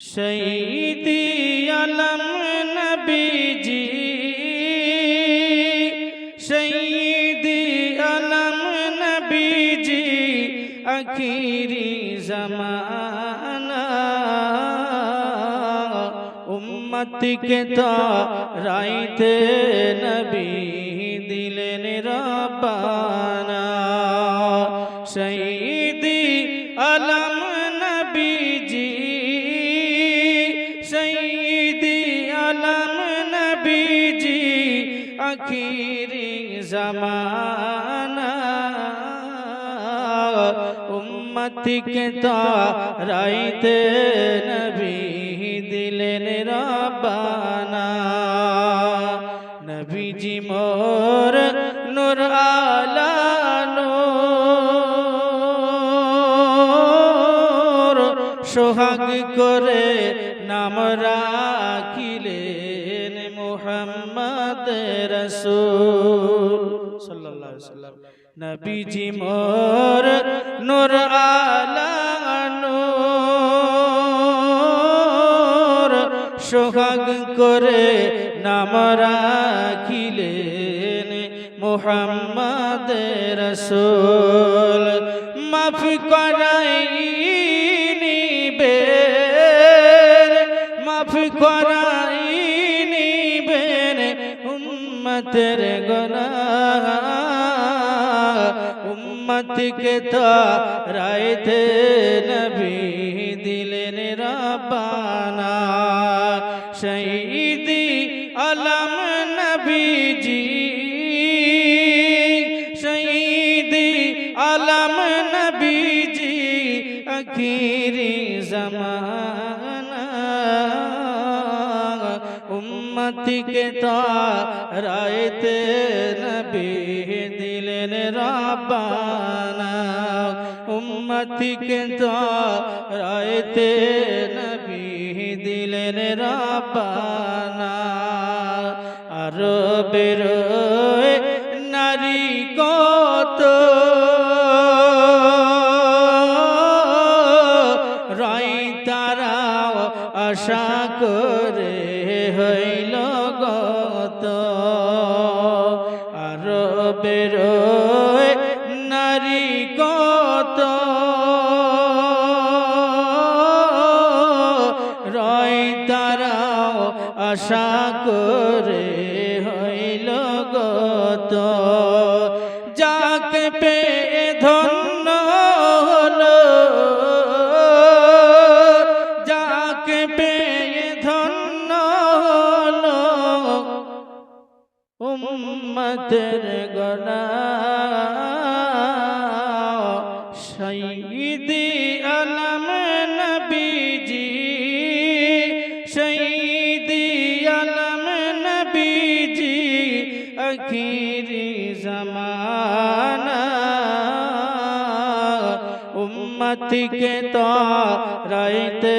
শহীদি আলম নবীজি শহীদি আলম নবীজি, আখিরি জমানা উম্মত কে তো রাইতে নবী দিলেন রব্বানা। শহীদি আলম আখিরি জমানা উম্মত কে তো রাইতে নবী দিলেন রব্বানা। নবীজি মোর নূর আলা নূর সোহাগ করে নাম মুহাম্মদ রসুল সাল্লাল্লাহু আলাইহি সাল্লাম নবীজি মোর নূর আলা নূর, সোহাগ করে নাম রাখিলেন মোহাম্মদ রসুল। মাফ করাই উম্মতের গুনাহ উম্মত কে তো রাইতে নবী দিলেন রব্বানা। শহীদি আলম নবীজি। শহীদি আলম নবীজি। আখিরি উম্মত কে তো রাইতে নবী দিলেন রব্বানা। উম্মত কে তো রাইতে নবী দিলেন রব্বানা। আর বেরোয় নারী কত আশা করে হইল বেরোয় নারী কত রয় তারাও আশা করে হইল গত। যাকে পে উম্মতের গনা শহীদি আলম নবীজি শহীদি আলম নবীজি আখিরি জমানা। উম্মত কে তো রাইতে